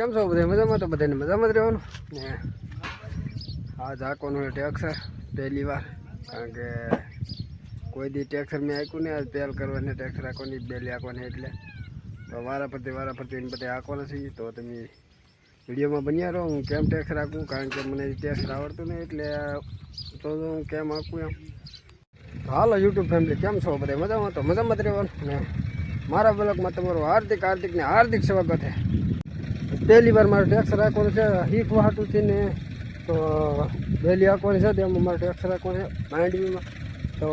કેમ છો બધા? મજામાં? તો બધાને મજામાં જ રહેવાનું? ને આ ઝાકોનું ટેક્સર, પહેલી વાર. કારણ કે કોઈ દી ટેક્સર મેં આંક્યું ને, આજ પહેલ કરવાની ટેક્સર આંકવાની બેલી આંકવાની એટલે. તો વારા પરથી વારા પરથી એને બધા આંકવાના છે તો તમે વિડીયોમાં બન્યા રહો, હું કેમ ટેક્સ રાખું કારણ કે મને ટેક્સર આવડતું નહીં એટલે તો હું કેમ આંકું એમ. હાલો, યુટ્યુબ ફેમિલી, કેમ છો બધા? મજામાં? તો મજામાં જ રહેવાનું ને. મારા બ્લોગમાં તમારું હાર્દિક હાર્દિક ને હાર્દિક સ્વાગત છે. પહેલી વાર મારે ટેક્સ રાખવાનું છે. હીફ વાટું છે ને, તો વહેલી રાખવાની છે, તેમાં મારે ટેક્સ રાખવાનું છે, માંડવીમાં. તો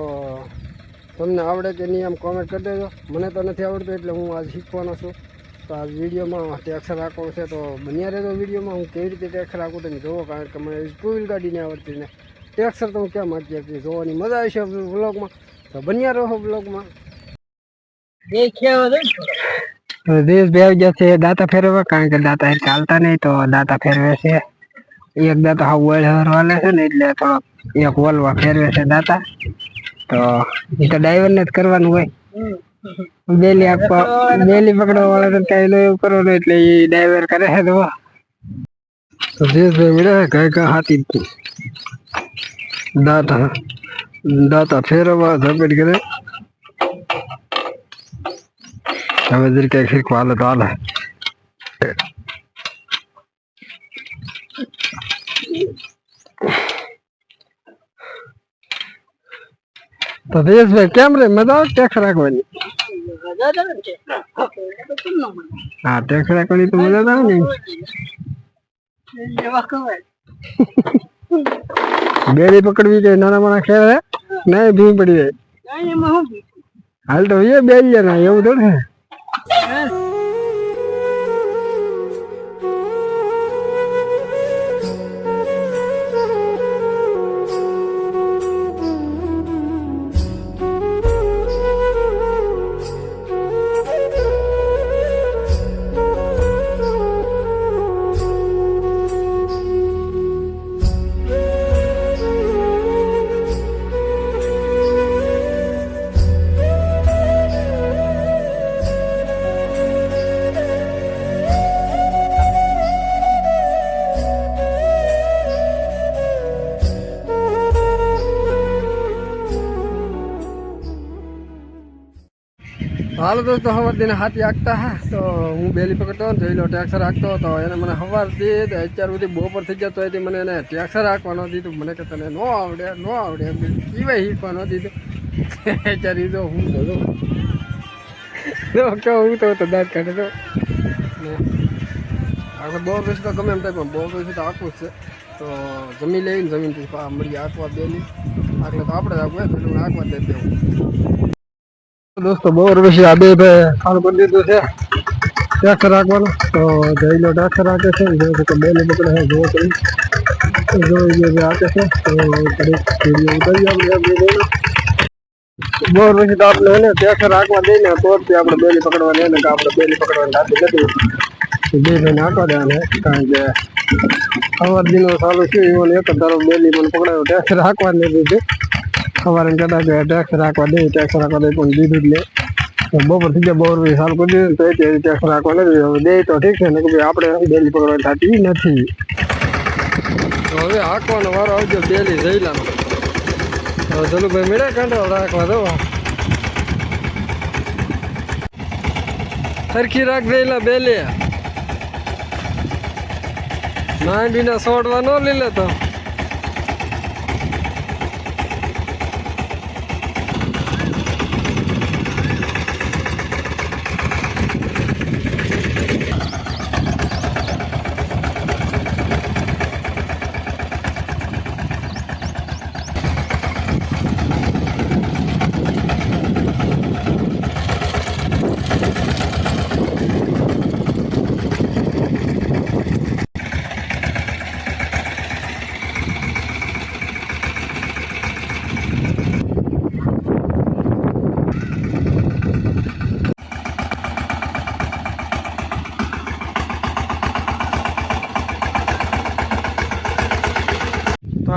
તમને આવડે કે નહીં આમ કોમેન્ટ કરી દેજો. મને તો નથી આવડતું એટલે હું આજ શીખવાનો છું. તો આ વિડીયોમાં ટેક્સ રાખવાનું છે, તો બન્યા રહેતો વિડીયોમાં. હું કેવી રીતે ટેક્સ રાખું તમે જોવો, કારણ કે મને ટુ વ્હીલ ગાડી નહીં આવડતી ને. ટેક્સર તો હું કેમ આપી શકીશ જોવાની મજા આવશે વ્લોગમાં તો બન્યા રહો વ્લોગમાં દેશ બે જશે, દાંતા ફેરવવા કારણ કે દાતા એ ચાલતા નહીં, તો દાંતા ફેરવે છે. એક દાતા હા વળ વાલે છે ને, એટલે તો એક વલવા ફેરવે છે દાંતા. તો એ તો ડાઈવર ને જ કરવાનું હોય. બેલી આપવા, બેલી પકડવા વાળા તો કઈ એવું કરવાનું, એટલે એ ડ્રાઈવર કરે છે તો. તો દેશભાઈ મળ્યા કઈ કઈ હાથી દાતા, દાંતા ફેરવવા ઝપેટ કરે. હવે જરી કઈ શીખવા હાલે તો હાલે તો દેશભાઈ કેમ રે મજા આવે ટેક્સ રાખવાની હા ટેક્સ રાખવાની તો મજા જ આવે ને બેડી પકડવી કે નાના માણા ખેલ હે નહીં ભીમ પડી જાય હાલ તો એ બે જણા એવું થોડું છે હાલો દોસ્તો સવાર દિને હાથી આગતા હા, તો હું બેલી પકડતો ને જોઈ લો, ટેક્સર રાખતો હતો. એને મને સવારથી તો અત્યાર સુધી બપોર થઈ જતો હતી મને એને ટેક્સર રાખવાનો દીધું. મને કે તને નો આવડે નો આવડે, એમ કીવાય શીખવાનો દીધું. અત્યારે ઈ તો હું તો. જો. હું તો તો દાંત કાઢે તો. આગળ બહુ પૈસા તો ગમે એમ થાય, પણ બહુ પૈસા તો આખું જ છે. તો જમી લઈને જમીન પછી મળીએ આંકવા બેલી. આટલે તો આપણે જ હોય પેલું આંકવા દે દેવું. દોસ્તો, બહુ પછી આ બે ભાઈ ખાણ કરી દીધું છે. ટ્રેક્ટર રાખવાનું. તો જઈ લો ટ્રેક્ટર રાખે છે. જો કે બે પકડે છે, જોવો કરી જોઈ જે રાખે છે, તો ઘડીક વીડિયો ઉતારી આપણે બોર પછી તો આપણે એને ટ્રેક્ટર રાખવા દઈને તો જ આપણે બેલી પકડવાની એને કે આપણે બેલી પકડવાની થતી નથી. બે ભાઈ નાખવા દેવાને કારણ કે સવાર દિનો ચાલુ છે એવો એક જ બેલી મને પકડાયો ટ્રેક્ટર રાખવા નથી દીધું. સવારે કહેતા કે ટેક્સ રાખવા દે ટેક્સ રાખવા દે, પણ દીધું જ લે. તો બપોર થઈ જાય બપોર સારું કરી દીધું, તો એ ટેક્સ રાખવા લે, હવે દે તો ઠીક છે ને કે ભાઈ આપણે ડેલી પકડવાની થતી નથી. હવે હાંકવાનો વારો આવજો ડેલી જઈલાનો તો ભાઈ મેળા કાંટો રાખવા દો. સરખી રાખ દેલા બેલે. માંડીના સોડવા ન લીલે તો.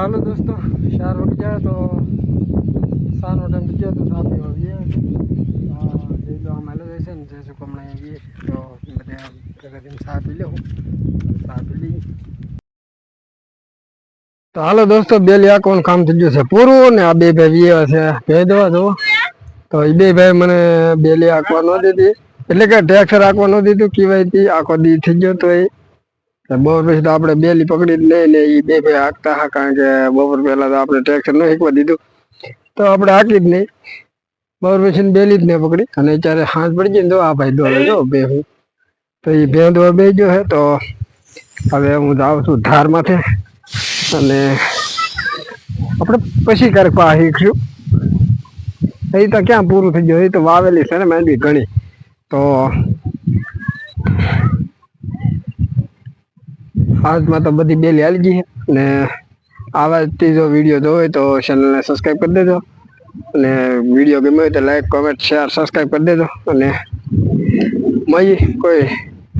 હાલો દોસ્તો, ચાર વાગે ગયા તો સાનો ટાઈમ થઈ ગયો તો સા પીવા આવીએ જઈ લો, આમ હાલો છે ને જઈશું કમણા આવીએ તો બધા ભેગા થઈને સા પી લેવું દઈએ તો હાલો દોસ્તો, બેલી આંકવાનું કામ થઈ ગયું છે પૂરું ને આ બે ભાઈ વિયા છે. ભેજ દેવા જુઓ તો એ બે ભાઈ મને બેલી આંકવા ન દીધી. એટલે કે ટ્રેક્ટર આંકવા ન દીધું, કહેવાય હતી આખો દી થઈ ગયો તો એ તો બપોર પછી તો આપણે બેલી પકડી જ લે એ બે ભાઈ હાંકતા હા કારણ કે બપોર પહેલા તો આપણે ટ્રેક્ટર ન શીખવા દીધું. તો આપણે હાંકી જ નહીં. બપોર પછી બેલી જ નહીં પકડી. અને અત્યારે હાથ પડી જાય ને તો આ ભાઈ દોડે જો બે હું તો એ બે દોડ બે ગયો હે તો હવે હું જાઉં છું ધાર માથે અને આપણે પછી ક્યારેક પા શીખશું એ તો ક્યાં પૂરું થઈ ગયું? એ તો વાવેલી છે ને મહેંદી ઘણી. તો આજમાં તો બધી બેલી હાલી ગઈ છે. ને આવા ત્રીજો વીડિયો જોવો તો ચેનલને સબસ્ક્રાઈબ કરી દેજો. અને વીડિયો ગમ્યો હોય તો લાઈક કોમેન્ટ શેર સબસ્ક્રાઈબ કરી દેજો. અને મળીએ કોઈ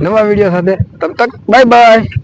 નવા વીડિયો સાથે. તબ તક બાય બાય